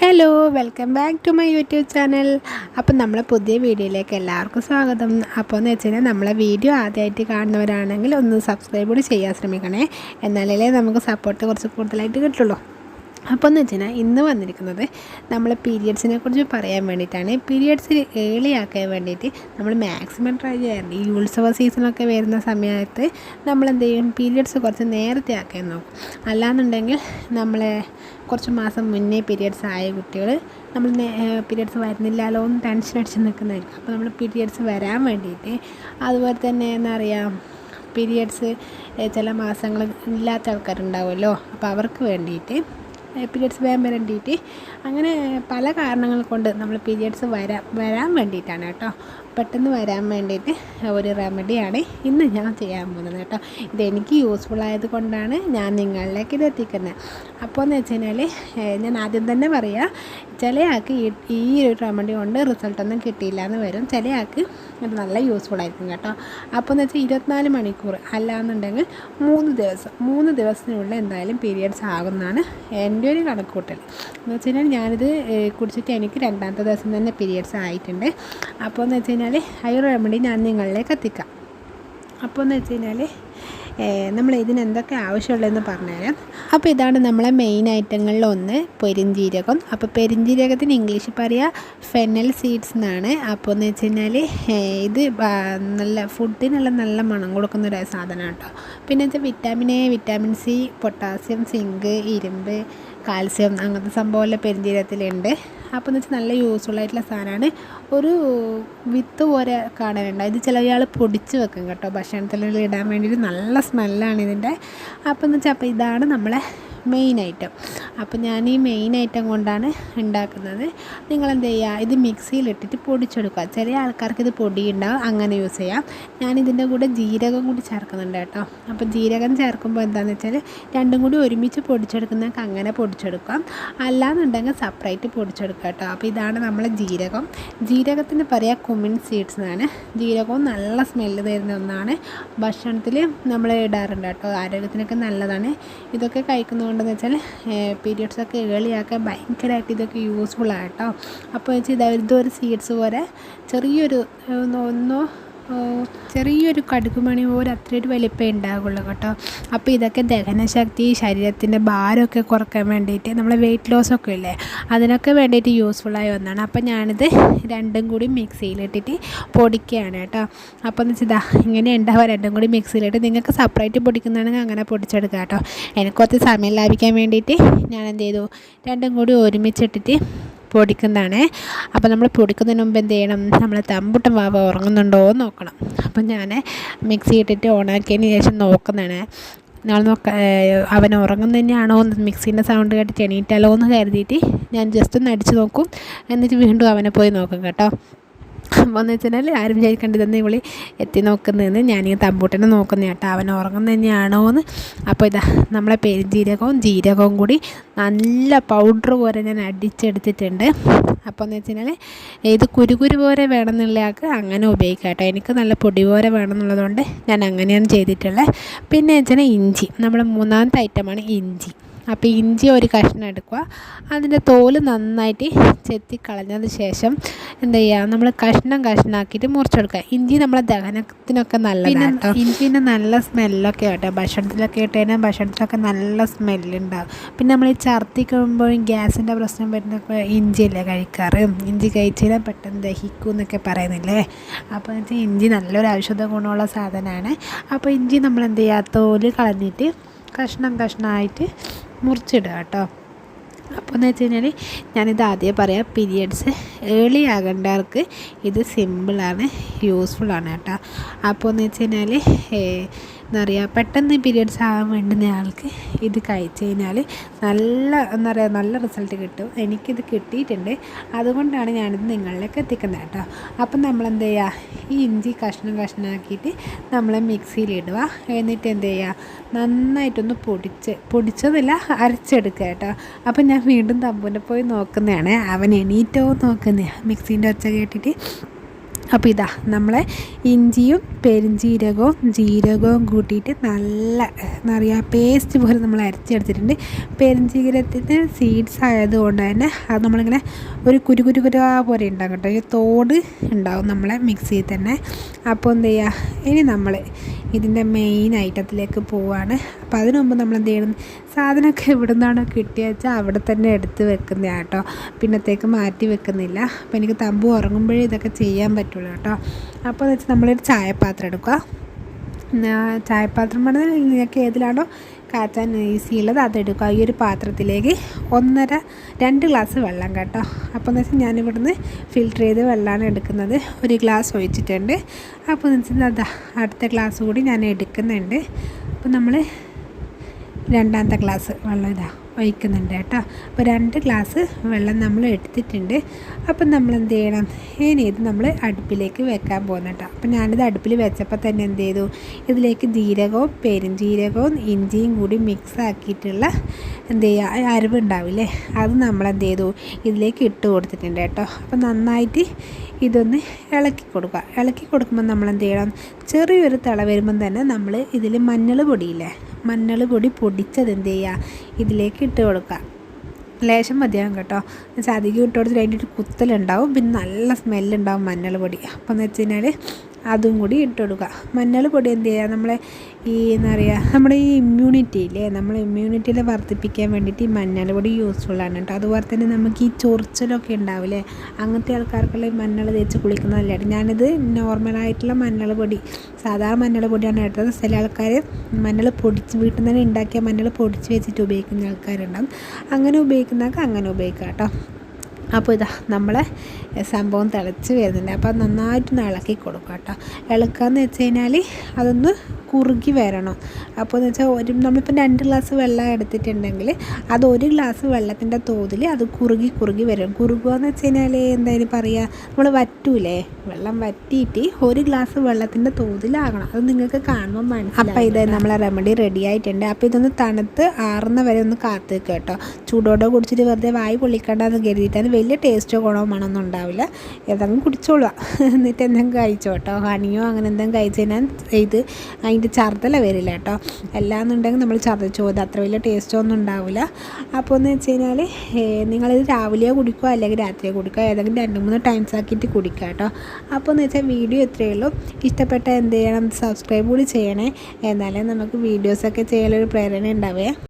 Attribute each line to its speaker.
Speaker 1: Hello welcome back to my YouTube channel അപ്പം നമ്മളെ പുതിയ വീഡിയോയിലേക്ക് എല്ലാവർക്കും സ്വാഗതം. അപ്പോൾ എന്ന് വെച്ച് കഴിഞ്ഞാൽ നമ്മളെ വീഡിയോ ആദ്യമായിട്ട് കാണുന്നവരാണെങ്കിൽ ഒന്ന് സബ്സ്ക്രൈബ് കൂടി ചെയ്യാൻ ശ്രമിക്കണേ. എന്നാലേ നമുക്ക് സപ്പോർട്ട് കുറച്ച് കൂടുതലായിട്ട് കിട്ടുള്ളൂ. അപ്പോൾ എന്ന് വെച്ചാൽ ഇന്ന് വന്നിരിക്കുന്നത് നമ്മൾ പീരിയഡ്സിനെ കുറിച്ച് പറയാൻ വേണ്ടിയിട്ടാണ്. പീരിയഡ്സ് ഏളി ആക്കാൻ വേണ്ടിയിട്ട് നമ്മൾ മാക്സിമം ട്രൈ ചെയ്യാറുണ്ട്. ഈ ഉത്സവ സീസണൊക്കെ വരുന്ന സമയത്ത് നമ്മൾ എന്ത് ചെയ്യും? പീരിയഡ്സ് കുറച്ച് നേരത്തെ ആക്കാൻ നോക്കും. അല്ലാന്നുണ്ടെങ്കിൽ നമ്മൾ കുറച്ച് മാസം മുന്നേ പീരിയഡ്സ് ആയ കുട്ടികൾ നമ്മൾ പീരിയഡ്സ് വരുന്നില്ലല്ലോ എന്ന് ടെൻഷൻ അടിച്ച് നിൽക്കുന്നതായിരിക്കും. അപ്പോൾ നമ്മൾ പീരിയഡ്സ് വരാൻ വേണ്ടിയിട്ട് അതുപോലെ തന്നെ എന്താ പറയുക പീരിയഡ്സ് ചില മാസങ്ങൾ ഇല്ലാത്ത ആൾക്കാരുണ്ടാവുമല്ലോ. അപ്പോൾ അവർക്ക് വേണ്ടിയിട്ട് പീരിയഡ്സ് വരാൻ വരേണ്ടിയിട്ട് അങ്ങനെ പല കാരണങ്ങൾ കൊണ്ട് നമ്മൾ പീരിയഡ്സ് വരാൻ വരാൻ വേണ്ടിയിട്ടാണ് കേട്ടോ. പെട്ടെന്ന് വരാൻ വേണ്ടിയിട്ട് ഒരു റെമഡിയാണ് ഇന്ന് ഞാൻ ചെയ്യാൻ പോകുന്നത് കേട്ടോ. ഇതെനിക്ക് യൂസ്ഫുൾ ആയത് കൊണ്ടാണ് ഞാൻ നിങ്ങളിലേക്ക് ഇത് എത്തിക്കുന്നത്. അപ്പോൾ എന്ന് വെച്ച് കഴിഞ്ഞാൽ ഞാൻ ആദ്യം തന്നെ പറയാം ചില ആൾക്ക് ഈ ഒരു റെമഡി കൊണ്ട് റിസൾട്ടൊന്നും കിട്ടിയില്ല എന്ന് വരും. ചില ആൾക്ക് അത് നല്ല യൂസ്ഫുൾ ആയിരിക്കും കേട്ടോ. അപ്പോൾ എന്ന് വെച്ചാൽ ഇരുപത്തിനാല് മണിക്കൂർ അല്ലാന്നുണ്ടെങ്കിൽ മൂന്ന് ദിവസം മൂന്ന് ദിവസത്തിനുള്ളിൽ എന്തായാലും പീരിയഡ്സ് ആകുന്നതാണ് എന്റെ ഒരു കണക്കൂട്ടൽ എന്ന് വെച്ച് കഴിഞ്ഞാൽ ഞാനിത് കുടിച്ചിട്ട് എനിക്ക് രണ്ടാമത്തെ ദിവസം തന്നെ പീരിയഡ്സ് ആയിട്ടുണ്ട്. അപ്പോൾ എന്ന് വെച്ച് കഴിഞ്ഞാൽ ആ ഒരു റെമഡി ഞാൻ നിങ്ങളിലേക്ക് എത്തിക്കാം. അപ്പോൾ എന്ന് വെച്ച് കഴിഞ്ഞാൽ നമ്മൾ ഇതിന് എന്തൊക്കെ ആവശ്യമുള്ളതെന്ന് പറഞ്ഞുതരാം അപ്പോൾ ഇതാണ് നമ്മളെ മെയിൻ ഐറ്റങ്ങളിൽ ഒന്ന് പെരിഞ്ജീരകം അപ്പോൾ പെരിഞ്ജീരകത്തിന് ഇംഗ്ലീഷിൽ പറയുക ഫെനൽ സീഡ്സ് എന്നാണ്. അപ്പോൾ എന്ന് വെച്ച് കഴിഞ്ഞാൽ ഇത് നല്ല ഫുഡിനുള്ള നല്ല മണം കൊടുക്കുന്ന ഒരു സാധനമാണ് കേട്ടോ. പിന്നെ വെച്ചാൽ vitamin A vitamin C potassium zinc ഇരുമ്പ് കാൽസ്യം അങ്ങനത്തെ സംഭവമെല്ലാം പെരിഞ്ജീരകത്തിലുണ്ട് അപ്പോൾ എന്ന് വെച്ചാൽ നല്ല യൂസ്ഫുൾ ആയിട്ടുള്ള സാധനമാണ് ഒരു വിത്ത് പോലെ കാണാനുണ്ട് ഇത് ചില ആൾ പൊടിച്ച് വെക്കും കേട്ടോ. ഭക്ഷണത്തിൽ ഇടാൻ വേണ്ടിയിട്ട് നല്ല സ്മെല്ലാണ് ഇതിന്റെ അപ്പോൾ എന്ന് വെച്ചാൽ അപ്പോൾ ഇതാണ് നമ്മളെ മെയിൻ ഐറ്റം അപ്പോൾ ഞാൻ ഈ മെയിൻ ഐറ്റം കൊണ്ടാണ് ഉണ്ടാക്കുന്നത് നിങ്ങളെന്ത് ചെയ്യുക ഇത് മിക്സിയിലിട്ടിട്ട് പൊടിച്ചെടുക്കുക. ചില ആൾക്കാർക്ക് ഇത് പൊടി ഉണ്ടാവും അങ്ങനെ യൂസ് ചെയ്യാം. ഞാൻ ഇതിന്റെ കൂടെ ജീരകം കൂടി ചേർക്കുന്നുണ്ട് കേട്ടോ. അപ്പോൾ ജീരകം ചേർക്കുമ്പോൾ എന്താണെന്ന് വെച്ചാൽ രണ്ടും കൂടി ഒരുമിച്ച് പൊടിച്ചെടുക്കുന്നതൊക്കെ അങ്ങനെ പൊടിച്ചെടുക്കാം. അല്ലാന്നുണ്ടെങ്കിൽ സെപ്പറേറ്റ് പൊടിച്ചെടുക്കുക കേട്ടോ. അപ്പോൾ ഇതാണ് നമ്മളെ ജീരകം. ജീരകത്തിന് പറയുക കുമിൻ സീഡ്സ് എന്നാണ്. ജീരകവും നല്ല സ്മെല്ല് തരുന്ന ഒന്നാണ്. ഭക്ഷണത്തിൽ നമ്മൾ ഇടാറുണ്ട് കേട്ടോ. ആരോഗ്യത്തിനൊക്കെ നല്ലതാണ്. ഇതൊക്കെ കഴിക്കുന്നതുകൊണ്ടെന്ന് കൊണ്ടെന്ന് വെച്ചാൽ പീരിയഡ്സൊക്കെ ഏളിയാക്കാൻ ഭയങ്കരമായിട്ട് ഇതൊക്കെ യൂസ്ഫുൾ ആണ് കേട്ടോ അപ്പോൾ വെച്ചാൽ ഇതൊരു സീഡ്സ് പോലെ ചെറിയൊരു ഒന്നോ ചെറിയൊരു കടുകുമണി പോലെ അത്രയൊരു വലിപ്പമേ ഉണ്ടാകുള്ളൂ കേട്ടോ. അപ്പോൾ ഇതൊക്കെ ദഹനശക്തി ശരീരത്തിന്റെ ഭാരമൊക്കെ കുറയ്ക്കാൻ വേണ്ടിയിട്ട് നമ്മളെ വെയിറ്റ് ലോസൊക്കെ ഇല്ലേ? അതിനൊക്കെ വേണ്ടിയിട്ട് യൂസ്ഫുള്ളായ ഒന്നാണ്. അപ്പോൾ ഞാനിത് രണ്ടും കൂടി മിക്സിയിലിട്ടിട്ട് പൊടിക്കുകയാണ് കേട്ടോ. അപ്പോൾ എന്ന് വെച്ചാൽ ഇങ്ങനെ ഉണ്ടാവുക രണ്ടും കൂടി മിക്സിയിലിട്ട് നിങ്ങൾക്ക് സെപ്പറേറ്റ് പൊടിക്കുന്നതാണെങ്കിൽ അങ്ങനെ പൊടിച്ചെടുക്കുക കേട്ടോ. എനിക്ക് കുറച്ച് സമയം ലാഭിക്കാൻ വേണ്ടിയിട്ട് ഞാൻ എന്ത് ചെയ്തു? രണ്ടും കൂടി ഒരുമിച്ചിട്ടിട്ട് പൊടിക്കുന്നതാണ്. അപ്പോൾ നമ്മൾ പൊടിക്കുന്നതിന് മുമ്പ് എന്ത് ചെയ്യണം? നമ്മൾ തമ്പുട്ട വാവ ഉറങ്ങുന്നുണ്ടോ എന്ന് നോക്കണം. അപ്പം ഞാൻ മിക്സി ഇട്ടിട്ട് ഓണാക്കിയതിന് ശേഷം നോക്കുന്നതാണ്. ഞങ്ങൾ നോക്ക അവൻ ഉറങ്ങുന്ന തന്നെയാണോ എന്ന് മിക്സീന്റെ സൗണ്ട് കേട്ടിട്ട് എണീറ്റാലോ എന്ന് കരുതിയിട്ട് ഞാൻ ജസ്റ്റ് ഒന്ന് അടിച്ച് നോക്കും. എന്നിട്ട് വീണ്ടും അവനെ പോയി നോക്കും കേട്ടോ. അപ്പോൾ എന്ന് വെച്ചാൽ ആരും വിചാരിക്കേണ്ടതെന്ന് ഇവളി എത്തി നോക്കുന്നതെന്ന്. ഞാനിങ്ങനെ തമ്പൂട്ടനെ നോക്കുന്ന കേട്ടോ. അവൻ ഉറങ്ങുന്ന തന്നെയാണോ എന്ന് അപ്പോൾ ഇതാ നമ്മളെ പെരുംജീരകവും ജീരകവും കൂടി നല്ല പൗഡർ പോലെ ഞാൻ അടിച്ചെടുത്തിട്ടുണ്ട്. അപ്പോൾ എന്ന് വെച്ചാൽ ഇത് കുരുകുരു പോലെ വേണമെന്നുള്ള ആൾക്ക് അങ്ങനെ ഉപയോഗിക്കാം കേട്ടോ. എനിക്ക് നല്ല പൊടി പോലെ വേണമെന്നുള്ളതുകൊണ്ട് ഞാൻ അങ്ങനെയാണ് ചെയ്തിട്ടുള്ളത്. പിന്നെ വെച്ചാൽ ഇഞ്ചി. നമ്മുടെ മൂന്നാമത്തെ ഐറ്റമാണ് ഇഞ്ചി. അപ്പോൾ ഇഞ്ചി ഒരു കഷ്ണം എടുക്കുക. അതിന്റെ തോൽ നന്നായിട്ട് ചെത്തി കളഞ്ഞതിന് ശേഷം എന്താ ചെയ്യുക? നമ്മൾ കഷ്ണം കഷ്ണമാക്കിയിട്ട് മുറിച്ചെടുക്കുക ഇഞ്ചി നമ്മളെ ദഹനത്തിനൊക്കെ നല്ലതാണ് കേട്ടോ. ഇഞ്ചിന്റെ നല്ല സ്മെല്ലൊക്കെ ആട്ടെ ഭക്ഷണത്തിലൊക്കെ ഇട്ട് കഴിഞ്ഞാൽ ഭക്ഷണത്തിലൊക്കെ നല്ല സ്മെല്ലുണ്ടാകും പിന്നെ നമ്മൾ ഈ ഛർദ്ദിക്കുമ്പോഴും ഗ്യാസിന്റെ പ്രശ്നം വരുന്ന ഇഞ്ചിയല്ലേ കഴിക്കാറ്? ഇഞ്ചി കഴിച്ചാൽ പെട്ടെന്ന് ദഹിക്കും എന്നൊക്കെ പറയുന്നില്ലേ? അപ്പോൾ വെച്ചാൽ ഇഞ്ചി നല്ലൊരു ഔഷധ ഗുണമുള്ള സാധനമാണ്. അപ്പോൾ ഇഞ്ചി നമ്മൾ എന്ത് ചെയ്യുക? തോൽ കളഞ്ഞിട്ട് കഷ്ണം കഷ്ണമായിട്ട് മുറിച്ചിടുക കേട്ടോ. അപ്പോൾ എന്ന് വെച്ച് കഴിഞ്ഞാൽ ഞാനിത് ആദ്യം പറയാം പീരിയഡ്സ് ഏർലി ആകേണ്ടവർക്ക് ഇത് സിമ്പിളാണ്. യൂസ്ഫുള്ളാണ് കേട്ടോ. അപ്പോൾ എന്ന് വെച്ച് കഴിഞ്ഞാൽ എന്താ പറയുക പെട്ടെന്ന് പീരിയഡ്സ് ആകാൻ വേണ്ടുന്ന ആൾക്ക് ഇത് കഴിച്ചു കഴിഞ്ഞാൽ നല്ല എന്താ പറയുക നല്ല റിസൾട്ട് കിട്ടും. എനിക്കിത് കിട്ടിയിട്ടുണ്ട്. അതുകൊണ്ടാണ് ഞാനിത് നിങ്ങളിലേക്ക് എത്തിക്കുന്നത് കേട്ടോ. അപ്പം നമ്മൾ എന്ത് ചെയ്യുക ഈ ഇഞ്ചി കഷ്ണം കഷ്ണമാക്കിയിട്ട് നമ്മൾ മിക്സിയിലിടുക എന്നിട്ട് എന്ത് ചെയ്യുക നന്നായിട്ടൊന്ന് പൊടിച്ച് പൊടിച്ചതല്ല അരച്ചെടുക്കുക കേട്ടോ. അപ്പം ഞാൻ വീണ്ടും തമ്പുനെ പോയി നോക്കുന്നതാണ്. അവൻ എണീറ്റോ നോക്കുന്നതാണ് മിക്സീന്റെ ഒച്ച കേട്ടിട്ട്. അപ്പോൾ ഇതാ നമ്മളെ ഇഞ്ചിയും പെരിഞ്ജീരകവും ജീരകവും കൂട്ടിയിട്ട് നല്ല എന്താ പറയുക പേസ്റ്റ് പോലെ നമ്മൾ അരച്ചെടുത്തിട്ടുണ്ട്. പെരിഞ്ജീരകത്തിന് സീഡ്സ് ആയതുകൊണ്ട് തന്നെ അത് നമ്മളിങ്ങനെ ഒരു കുരു കുരു കുരു പോലെ ഉണ്ടാകും കേട്ടോ ഈ തോട് ഉണ്ടാവും നമ്മളെ മിക്സിയിൽ തന്നെ. അപ്പോൾ എന്ത് ചെയ്യുക ഇനി നമ്മൾ ഇതിന്റെ മെയിൻ ഐറ്റത്തിലേക്ക് പോവാണ്. അപ്പോൾ അതിനു മുമ്പ് നമ്മൾ എന്ത് ചെയ്യണം? സാധനമൊക്കെ എവിടെ നിന്നാണോ കിട്ടിയ വെച്ചാൽ അവിടെ തന്നെ എടുത്ത് വെക്കുന്നതാണ് കേട്ടോ. പിന്നത്തേക്ക് മാറ്റി വെക്കുന്നില്ല. അപ്പോൾ എനിക്ക് തമ്പു ഉറങ്ങുമ്പോഴേ ഇതൊക്കെ ചെയ്യാൻ പറ്റുള്ളൂ കേട്ടോ. അപ്പോൾ എന്ന് വെച്ചാൽ നമ്മളൊരു ചായപാത്രം എടുക്കുക. ചായപാത്രം പറഞ്ഞാൽ നിങ്ങൾക്ക് ഏതിലാണോ കാച്ചാൻ ഈസി ഉള്ളത് അതെടുക്കുക. ഈ ഒരു പാത്രത്തിലേക്ക് ഒന്നര രണ്ട് ഗ്ലാസ് വെള്ളം കേട്ടോ. അപ്പോൾ എന്ന് വെച്ചാൽ ഞാനിവിടുന്ന് ഫിൽറ്റർ ചെയ്ത് വെള്ളമാണ് എടുക്കുന്നത്. ഒരു ഗ്ലാസ് ഒഴിച്ചിട്ടുണ്ട്. അപ്പോൾ എന്ന് വെച്ചാൽ അതാ അടുത്ത ഗ്ലാസ് കൂടി ഞാൻ എടുക്കുന്നുണ്ട്. അപ്പോൾ നമ്മൾ രണ്ടാമത്തെ ഗ്ലാസ് വെള്ളം ഇതാ. ഒഴിക്കുന്നുണ്ട് കേട്ടോ. അപ്പോൾ രണ്ട് ഗ്ലാസ് വെള്ളം നമ്മൾ എടുത്തിട്ടുണ്ട്. അപ്പം നമ്മൾ എന്ത് ചെയ്യണം? ഇനി ഇത് നമ്മൾ അടുപ്പിലേക്ക് വെക്കാൻ പോകുന്ന കേട്ടോ. അപ്പം ഞാനിത് അടുപ്പിൽ വെച്ചപ്പോൾ തന്നെ എന്ത് ചെയ്തു? ഇതിലേക്ക് ജീരകവും പെരുംജീരകവും ഇഞ്ചിയും കൂടി മിക്സ് ആക്കിയിട്ടുള്ള എന്ത് ചെയ്യുക? അരവ് ഉണ്ടാവില്ലേ? അത് നമ്മൾ എന്ത് ചെയ്തു? ഇതിലേക്ക് ഇട്ട് കൊടുത്തിട്ടുണ്ട് കേട്ടോ. അപ്പം നന്നായിട്ട് ഇതൊന്ന് ഇളക്കി കൊടുക്കുക. ഇളക്കി കൊടുക്കുമ്പോൾ നമ്മൾ എന്ത് ചെയ്യണം? ചെറിയൊരു തിള വരുമ്പം തന്നെ നമ്മൾ ഇതിൽ മഞ്ഞൾ പൊടിയില്ലേ? മഞ്ഞൾ പൊടി പൊടിച്ചത് എന്ത് ചെയ്യുക ഇതിലേക്ക് ഇട്ട് കൊടുക്കുക. ലേശം മതിയാകും കേട്ടോ. എന്നുവെച്ചാൽ അധികം ഇട്ട് കൊടുത്തിട്ട് കുത്തലുണ്ടാവും. പിന്നെ നല്ല സ്മെല്ലുണ്ടാവും മഞ്ഞൾ പൊടി. അപ്പോൾ എന്ന് വെച്ച് കഴിഞ്ഞാൽ അതും കൂടി ഇട്ട് മഞ്ഞൾപ്പൊടി മഞ്ഞൾ പൊടി എന്ത് ചെയ്യുക നമ്മളെ ഈ എന്താ പറയുക നമ്മുടെ ഈ ഇമ്മ്യൂണിറ്റി ഇല്ലേ? നമ്മളെ ഇമ്മ്യൂണിറ്റിയിൽ വർദ്ധിപ്പിക്കാൻ വേണ്ടിയിട്ട് ഈ മഞ്ഞൾ പൊടി യൂസ്ഫുള്ളാണ് കേട്ടോ അതുപോലെ തന്നെ നമുക്ക് ഈ ചൊറിച്ചിലൊക്കെ ഉണ്ടാവില്ലേ അങ്ങനത്തെ ആൾക്കാർക്കുള്ള ഈ മഞ്ഞൾ തേച്ച് കുളിക്കുന്നതല്ല ഞാനിത് നോർമലായിട്ടുള്ള മഞ്ഞൾ പൊടി സാധാരണ മഞ്ഞൾ പൊടിയാണ് എടുത്തത് ചില ആൾക്കാർ മഞ്ഞൾ പൊടിച്ച് വീട്ടിൽ നിന്ന് തന്നെ ഉണ്ടാക്കിയ മഞ്ഞൾ പൊടിച്ച് വെച്ചിട്ട് ഉപയോഗിക്കുന്ന ആൾക്കാരുണ്ടാവും. അങ്ങനെ ഉപയോഗിക്കുന്നവർക്ക് അങ്ങനെ ഉപയോഗിക്കാം കേട്ടോ അപ്പോൾ ഇതാ നമ്മളെ സംഭവം തിളച്ച് വരുന്നുണ്ട്. അപ്പോൾ നന്നായിട്ടൊന്ന് ഇളക്കി കൊടുക്കുക കേട്ടോ. ഇളക്കാന്ന് വെച്ച് കഴിഞ്ഞാൽ അതൊന്ന് കുറുകി വരണം. അപ്പോൾ എന്ന് വെച്ചാൽ ഒരു നമ്മളിപ്പോൾ രണ്ട് ഗ്ലാസ് വെള്ളം എടുത്തിട്ടുണ്ടെങ്കിൽ അത് ഒരു ഗ്ലാസ് വെള്ളത്തിന്റെ തോതിൽ അത് കുറുകി കുറുകി വരും. കുറുകുക എന്ന് വെച്ച് കഴിഞ്ഞാൽ എന്തായാലും പറയുക നമ്മൾ വറ്റൂലേ? വെള്ളം വറ്റിയിട്ട് ഒരു ഗ്ലാസ് വെള്ളത്തിന്റെ തോതിലാകണം. അത് നിങ്ങൾക്ക് കാണുമ്പോൾ മനസ്സിലാവും അപ്പോൾ ഇത് നമ്മളെ റെമഡി റെഡി ആയിട്ടുണ്ട്. അപ്പോൾ ഇതൊന്ന് തണുത്ത് ആറുന്ന വരെ ഒന്ന് കാത്തു കേട്ടോ. ചൂടോടെ കുടിച്ചിട്ട് വെറുതെ വായി പൊള്ളിക്കേണ്ടതെന്ന് കരുതിയിട്ട് വലിയ ടേസ്റ്റോ ഗുണമോ മണമൊന്നും ഉണ്ടാവില്ല ഏതെങ്കിലും കുടിച്ചോളുക. എന്നിട്ട് എന്തെങ്കിലും കഴിച്ചോ കേട്ടോ ഹണിയോ അങ്ങനെ എന്തെങ്കിലും കഴിച്ചു കഴിഞ്ഞാൽ ഇത് അതിന്റെ ചർദ്ദല വരില്ല കേട്ടോ അല്ലാന്നുണ്ടെങ്കിൽ നമ്മൾ ഛർദ്ദിച്ചു പോകുന്നത് അത്ര വലിയ ടേസ്റ്റോ ഒന്നും ഉണ്ടാവില്ല. അപ്പോൾ എന്ന് വെച്ച് കഴിഞ്ഞാൽ നിങ്ങളിത് രാവിലെയോ കുടിക്കുക അല്ലെങ്കിൽ രാത്രിയോ കുടിക്കുക ഏതെങ്കിലും രണ്ട് മൂന്ന് ടൈംസ് ആക്കിയിട്ട് കുടിക്കുക കേട്ടോ അപ്പോൾ എന്ന് വെച്ചാൽ വീഡിയോ ഇത്രയേ ഉള്ളൂ. ഇഷ്ടപ്പെട്ട എന്ത് ചെയ്യണം സബ്സ്ക്രൈബ് കൂടി ചെയ്യണേ. എന്നാലേ നമുക്ക് വീഡിയോസൊക്കെ ചെയ്യാനൊരു പ്രേരണ ഉണ്ടാവേ.